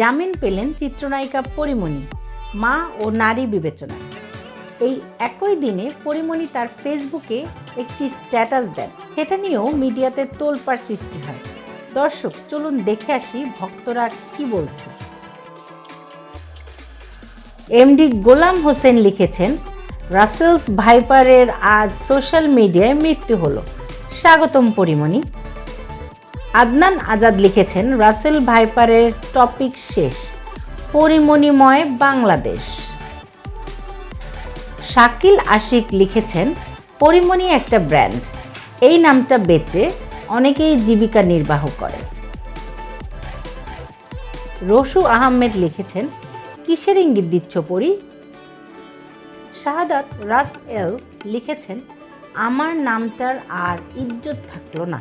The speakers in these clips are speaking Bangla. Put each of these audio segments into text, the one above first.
জামিন পেলেন চিত্রনায়িকা পরিমণি, মা ও নারী বিবেচনা এই একই দিনে পরিমণি তার ফেসবুকে একটি স্ট্যাটাস দেন। সেটা নিয়েও মিডিয়াতে তোলপাড় সৃষ্টি হয়। দর্শক, চলুন দেখে আসি ভক্তরা কি বলছে। এমডি গোলাম হোসেন লিখেছেন, রাসেলস ভাইপারের আজ সোশ্যাল মিডিয়ায় মৃত্যু হলো। স্বাগতম পরিমণি। আদনান আজাদ লিখেছেন, রাসেল ভাইপারের টপিক শেষ, পরিমণিময় বাংলাদেশ। শাকিল আশিক লিখেছেন, পরিমণি একটা ব্র্যান্ড, এই নামটা বেচে অনেকেই জীবিকা নির্বাহ করে। রসু আহমেদ লিখেছেন, কিসের ইঙ্গিত দিচ্ছ পরি? শাহাদাত রাস এল লিখেছেন, আমার নামটার আর ইজ্জত থাকল না।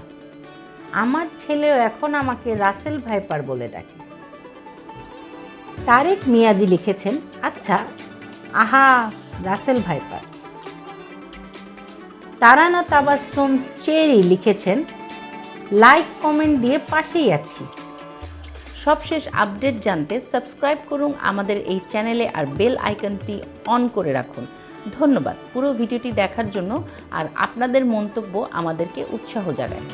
আমার ছেলেও এখন আমাকে রাসেল ভাইপার বলে ডাকে। তারেক মিয়াজি লিখেছেন আচ্ছা আহা, Russell viper. Tarana Tabassum Cherry লিখেছেন, লাইক, কমেন্ট দিয়ে পাশেই আছি। সবশেষ আপডেট জানতে সাবস্ক্রাইব করুন আমাদের এই চ্যানেলে আর বেল আইকনটি অন করে রাখুন। ধন্যবাদ। পুরো ভিডিওটি দেখার জন্য আর আপনাদের মন্তব্য আমাদেরকে উৎসাহ জাগায়